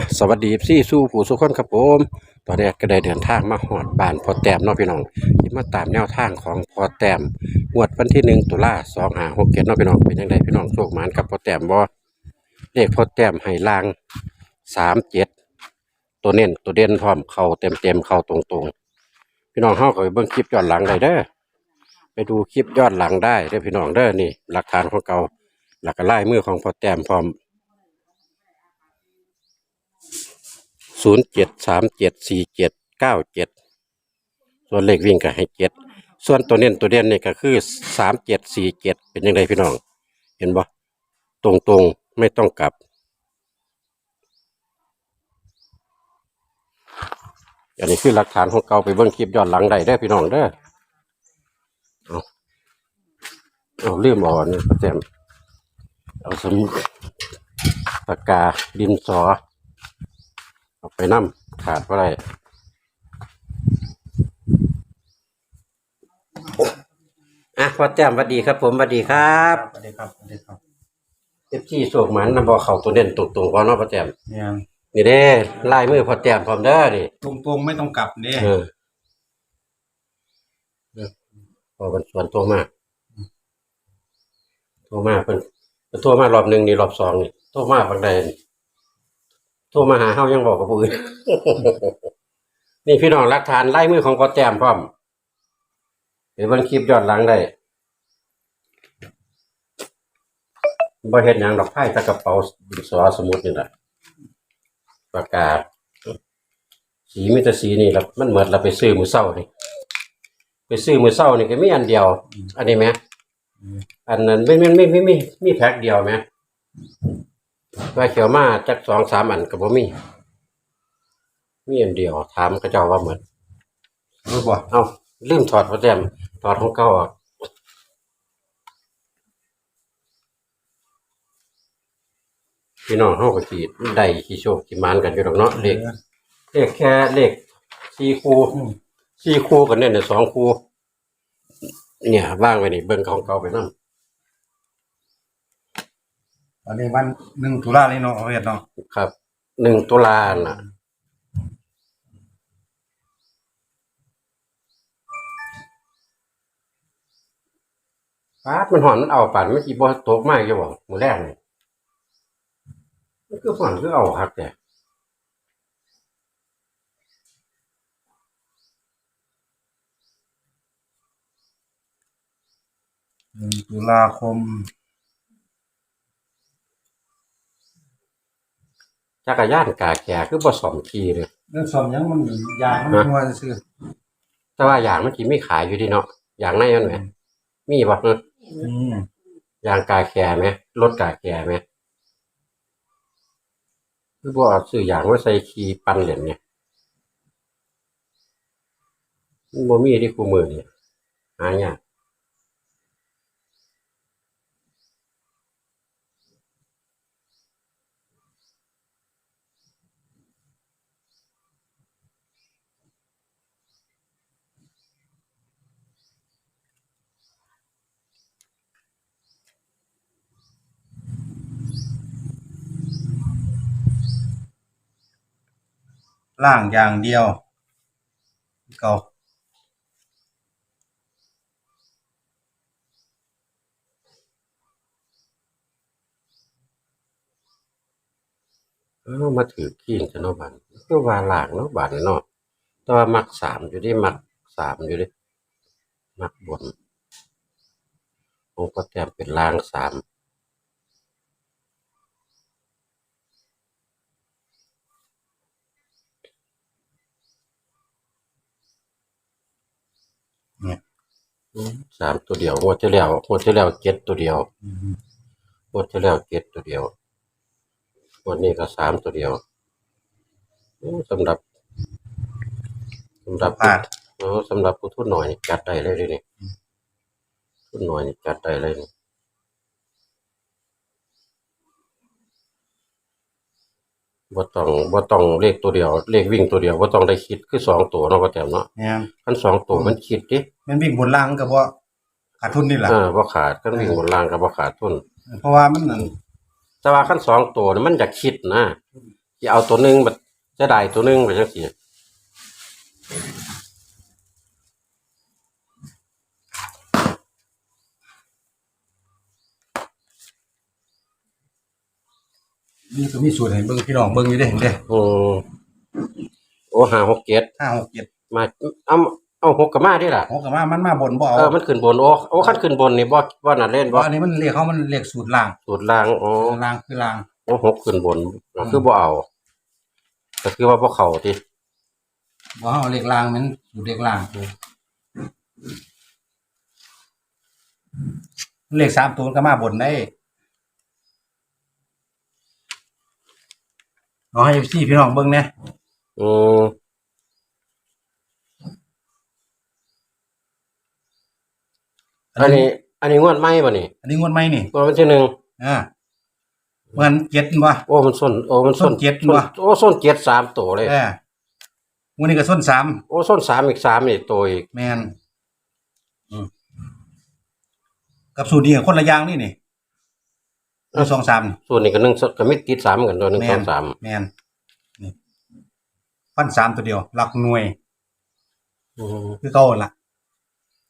อะสวัสดีซี่สู้ผู้สุขคนครับผมตอนนี้ก็ได้เดินทางมาหอดบ้านพอแต้มเนาะพี่น้องที่มาตามแนวทางของพอแต้มงวดวันที่หนึ่งตุลาสองหาหกเจ็ดเนาะพี่น้องเป็นยังไงพี่น้องโชคหมานกับพอแต้มบ่เลขพอแต้มให้ลางสามเจ็ดตัวเน้นตัวเด่นพร้อมเข่าเต็มเต็มเข่าตรงตรงพี่น้องเฮาก็ไปเบิ่งคลิปย้อนหลังได้เด้อไปดูคลิปย้อนหลังได้เด้อพี่น้องเด้อนี่ หลักฐานของเก่าหลักลายมือของพอแต้มพร้อม ศูนย์เจ็ดสามเจ็ดสี่เจ็ดเก้าเจ็ดส่วนเลขวิ่งก็ให้เจ็ดส่วนตัวเน้นตัวเด่นนี่ก็คือสามเจ็ดสี่เจ็ดเป็นยังไงพี่น้อง เห็นบ่ตรงตรงไม่ต้องกลับ อันนี้คือหลักฐานของเก่าไปเบิ่งคลิปย้อนหลังได้เด้พี่น้องเด้อเอาเอาลืมอ่อนนี่ประแจมเอาสมุดปากกาดินสอ เอาไปนั่มขาดอะไรอะพอแจ้มสวัสดีครับ ผมสวัสดีครับสวัสดีครับสวัสดีครับเอฟซีโศกหมันนำบอเข่าตัวเด่นตรงๆพอเนาะพอแจ้มเนี่ยนี่เด้ลายมือพอแจ้มพร้อมเด้อนี่ตรงตรงๆไม่ต้องกลับเนี่ยเออเออพอเป็นส่วนโทรมาโทรมาเป็นเพิ่นโทรมารอบหนึ่งนี่รอบสองนี่โทรมาบางใดนี่ โทรมาหาเฮายังบอกกับผู้อื่น นี่พี่น้องหลักฐานไลายมือของพอแจมพร้อมเดี๋ยวเบิ่งคลิปย้อนหลังได้บ่เฮ็ดหยังดอกไผ่ตะกระเป๋าดินสอสมุดนี่แหละประกาศ สีมิตรสีนี่ละมันเหมือนเราไปซื้อมือเศร้านี่ไปซื้อมือเศร้านี่ก็มีอันเดียว อันนี้ไหมอันนั้นไม่ไม่ไม่ไม่ไม่มีแพ็คเดียวไหม ว่าเขียวมาจักสองสามอันก็บ่มีมีอันเดียวถามกระเจ้าว่าเหมือนรู้ป่ะเอ้าลืมถอดโปรแกรมถอดของเก่าออกพี่น้องเฮาก็สิได้ขี้โชคขี้หมานกันอยู่ดอกเนาะเลขเลขแค่เลขสี่คู่สี่คู่กันเนี่ยเนี่ยสองคู่ เนี่ยว่างไว้นี่เบิ่งของเก่าไปนั่ต อนนี้วันหนึ่งตุลาเลยเนาะเอาเวียดเนาะครับหนึ่งตุลาน่ะปาดมันหอนมันเอาปั่นไม่กี่บ่ตกมากจะบอกมือแรกนี่มันคือหอนคือเอาคักแต่หนึ่งตุลาคม จักรยานกาแก่คือบ่สอมขี่เลยเรื่องสอบยังมันยางมันมัวซื่อแต่ว่าอย่างมันกี่มีขายอยู่ดีเนาะอย่างในมันไหมมีบ่เออๆอืมยางกาแก่ไหมรถกาแก่ไหมคือบ่เอาซื้ออย่างว่าใส่ขี่ปั่นเหรียญเนี่ยมันบ่มีที่คู่มือเนี่ยหายาก ล่างอย่างเดียวเก่าเออมาถือขี้จะเนาะบันคือว่าหลางเนาะบันเนาะแต่ว่ามักสามอยู่ดิมักสามอยู่ดิมักบนผมก็แต้มเป็นลางสาม เนี่ย อืม สามตัวเดียวงวดที่แล้วงวดที่แล้วเจ็ดตัวเดียวอืมงวดที่แล้วเจ็ดตัวเดียวงวดนี้ก็สามตัวเดียวโอ้สำหรับสำหรับพลาดเออสำหรับผู้ทุนหน่อยนี่จัดได้เลยเดะนี่ทุนหน่อยนี่จัดได้เลยนี่ บ่ต้องบ่ต้องเลขตัวเดียว เลขวิ่งตัวเดียวบ่ต้องได้คิดคือสองตัวเนาะพ่อแต้มเนาะเนี่ยคันสองตัวมันคิดดิมันวิ่งบนล่างก็เพราะขาดทุนนี่แหละอ่าบ่ขาดคันวิ่งบนล่างก็บ่ขาดทุน เพราะว่ามันนั่นแต่ว่าขั้นสองตัวนี่มันจะคิดนะสิเอาตัวหนึงบัดจะได้ตัวหนึงไปจังซี่ นี่ก็มีสูตรให้เบิ่งพี่น้องเบิ่งอยู่เด้เห็นเด้อืมโอ้ห้าหกเจ็ดห้าหกเจ็ดมาเอาเอาหกกับมาดิล่ะโอ้ก็มามันมาบนบ่เอาเออมันขึ้นบนโอ้โอ้ขั้นขึ้นบนนี่บ่บ่น่าเล่นเพบ่ราะอันนี้มันเรียกเขามันเรียกสูตรล่างสูตรล่างโอ้ล่างคือล่างโอ้หกขึ้นบนก็คือบ่เอาก็คือว่าบ่เข้าติบ่เอาเรียกล่างมันสูตรเรียกล่างเลขสามตัวมันก็มาบนได้ เอาให้พี่พี่น้องเบิ่งเนี่ยอืมอันนี้ อันนี้งวดใหม่บ่นี่อันนี้งวดไหมนี่งวดวันที่หนึ่งอ่าเหมือนเจ็ดบ่โอ้มันส้นโอ้มันส้นส้นเจ็ดส้นวะโอ้ส้นเจ็ดสามตัวเลยเออวันนี้ก็ส้นสามโอ้ส้นสามอีกสามอีกตัวอีกแมนอืมกับสูตรนี้ก็คนละอย่างนี่นี่ เอาสองสามส่วนนี้ก็หนึ่งส้นก็ไม่ติดสามเหมือนกันตัวหนึ่งแมสอนงสามแมนนี่ฟันสามตัวเดียว หลักหน่วยอืมคือเก่าละ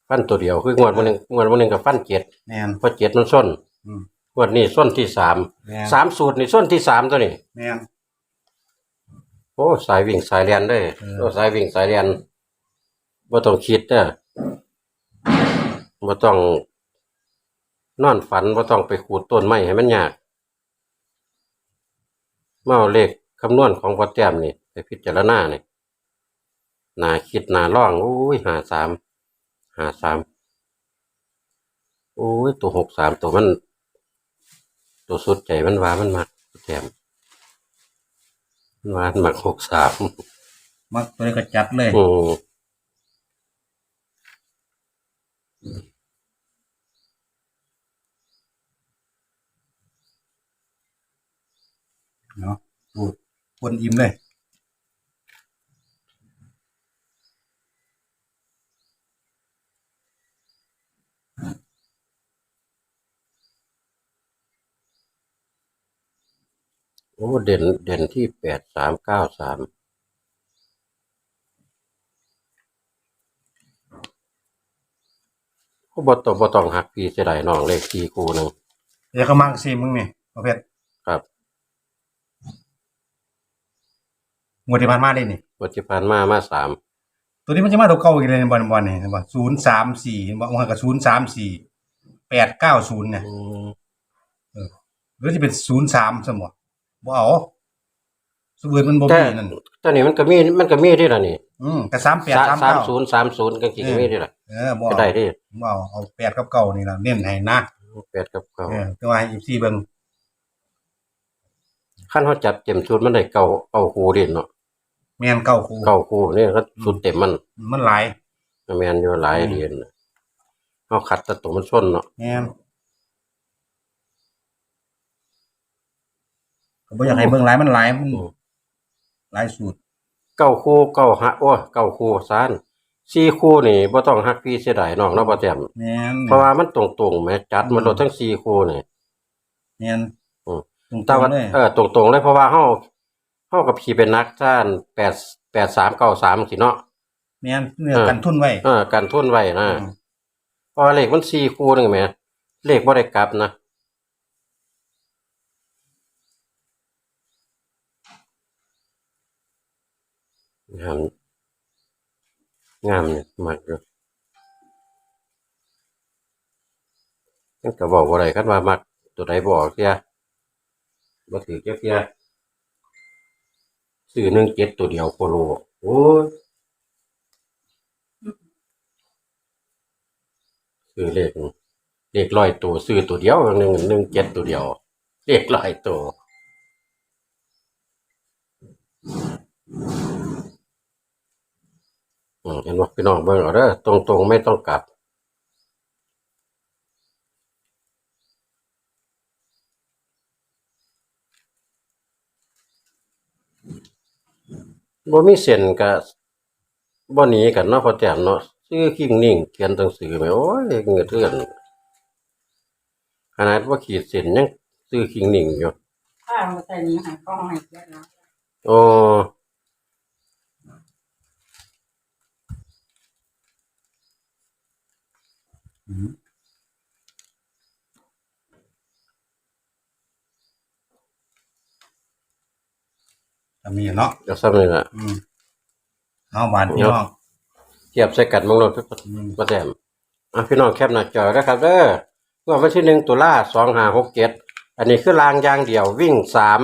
ฟันตัวเดียวคืองวดวันหนึ่งงวดวันหนึ่งกับฟันเจ็ดแมนเพราะเจ็ดมันส้นอืมงวดนี้ส้นที่สามแมนสามสูตรนี่ส้นที่สามตัวนี่แมนโอ้สายวิ่งสายเรียนเด้อเออโอ้สายวิ่งสายเรียนบ่ต้องคิดเด้อบ่ต้อง นอนฝันบ่ต้องไปขูดต้นไม้ให้มันยากมาเอาเลขคำนวณของพ่อแต้มนี่ไปพิจารณานี่น่าคิดน่าร้องโอ้ยหาสามหาสามโอ้ยตัวหกสามตัวมัน ตัวสุดใจมันว่ามันมักพ่อแต้มมันว่ามันมักหกสามมักตัวนี้ก็จัดเลยอื เนาะสูตรคนอิ่มเลยโอ้เด่นเด่นที่แปดสามเก้าสามก็บ่ต้องบ่ต้องหักพี่เสียดายน้องเลขที่คู่หนึ่งเดี๋ยวก็มักซีมึงนี่ประเภทครับ งวดที่ผ่านมาได้นี่วัติพันมามาสามตัวนี้มันจะมาตัวเก่าอีกเลยในบอลบอลนี่เห็นป่ะศูนย์สามสี่เห็นป่ะมันกับศูนย์สามสี่แปดเก้าศูนย์เนี่ยอืมหรือจะเป็นศูนย์สามสมบ่บ่เอาสมบูรณ์มันบ่แต่มีนั่นแต่นี่มันก็มีมันก็มีด้วยล่ะนี่ อืมแต่สามแปดสามสามเก้าศูนย์สามศูนย์ก็กี่ก็มีด้วยล่ะเออบ่ก็เอาได้ดิบ่เอาเอาแปดกับเก้านี่ล่ะเน้นให้นะแปดกับเก้าเออแต่ว่าให้อีซี่เบิ่งขั้นเขาจับเต็มชุดมันได้เก้าเก้าคู่ดิเนาะ แม่นเก้าคู่เก้าคู่นี่ก็ชุดเต็มมันมันหลาย แมนอยู่หลายอืมเดือนเขาขัดแตะตัวมันส้นเนาะแม่นก็บ่อยากให้เบิ่งหลายมันหลายมันอืมหลายสูตรเก้าคู่เก้าหักโอ้ยเก้าคู่ซานสี่คู่นี่บ่ต้องหักพี่เสียดายน้องเนาะบ่แต้มแม่นเพราะว่ามันตรงๆแหมจัดมันโดดทั้งสี่คู่นี่ แม่นอืม ตรงแต่ว่าๆเลยเออตรงๆเลยเพราะว่าเฮา เฮากับพี่เป็นนักท่าน8 8 3 9 3สิเนาะแม่นเนื้อเออกันทุนไว้เออการทุนไว้นะอืมเพราะว่าเลขมันสี่คู่นึงแหมเลขบ่ได้กลับนะงามงามเนี่ยมากอยู่มันก็บอกว่าอะไรกันว่ามักตัวใดบอกเสียบ่ถือเจ้าเสีย ซื้อหนึ่งเจ็ดตัวเดียวโคโลโอ้ยซื้อเลขเลขร้อยตัวซื้อตัวเดียวหนึ่งหนึ่งเจ็ดตัวเดียวเลขร้อยตัวอืมเห็นว่าพี่น้องเบิ่งเอาเด้อตรงๆไม่ต้องกลับ บ่มีเส้นก็บ่หนีกันเนาะพอแต้มเนาะซื้อคิงนิ่งเขียนหนังสือแม่โอ้ยเหงือเทือนขนาดว่าขีดเส้นยังซื้อคิงนิ่งอยู่ข้าวมาใส่นี้หายกล้องหายเยอะนะโอ้อืม จะมีเนาะเดี๋ยวซ้ำเลยล่ะ อืมเอาบานพี่น้องเทียบใส่กันมองรถอืมมาแต้มอะพี่น้องแคปหน้าจอนะครับเด้อเมื่อวันที่หนึ่งตุลาสองห้าหกเจ็ดอันนี้คือรางยางเดี่ยววิ่งสาม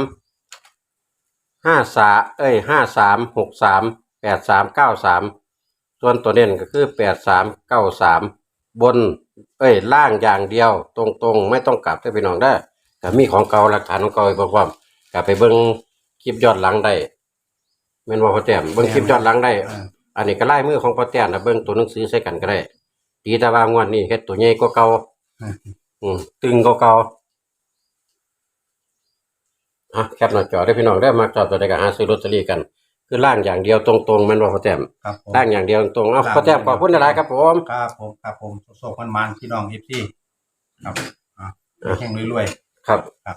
ห้าสาเอ้ยห้าสามหกสามแปดสามเก้าสามส่วนตัวเน้นก็คือแปดสามเก้าสามบน เอ้ยล่างอย่างเดียว ตรงๆ ไม่ต้องกลับได้อพี่น้องได้อก็มีของเก่าหลักฐานของเก่าอีกพร้อมๆก็ไปเบิ่งค ลิปย้อนหลังได้แม่นว่าพ่อแต้มเบิ่งคลิปย้อนหลังได้ อ่า อันนี้ก็ไล่มือของพ่อแต้มนะเบิ่งตัวหนังสือใส่กันก็ได้ตีแต่ว่างวดนี้เฮ็ดตัวใหญ่กว่าเก่าอืมอืมตึงกว่าเก่าอะแคปหน้าจอได้อพี่น้องได้อมาจอดตัวใดก็หาซื้อลอตเตอรี่กัน คือล่างอย่างเดียวตรงๆแม่นว่าพ่อแต้มครับผม ล่างอย่างเดียวตรงๆเอาพ่อแต้มขอบคุณหลายๆครับผม ครับผมครับผมโศกมันมันๆพี่น้องเอฟซีครับอ่าแข่งรวยครับครับ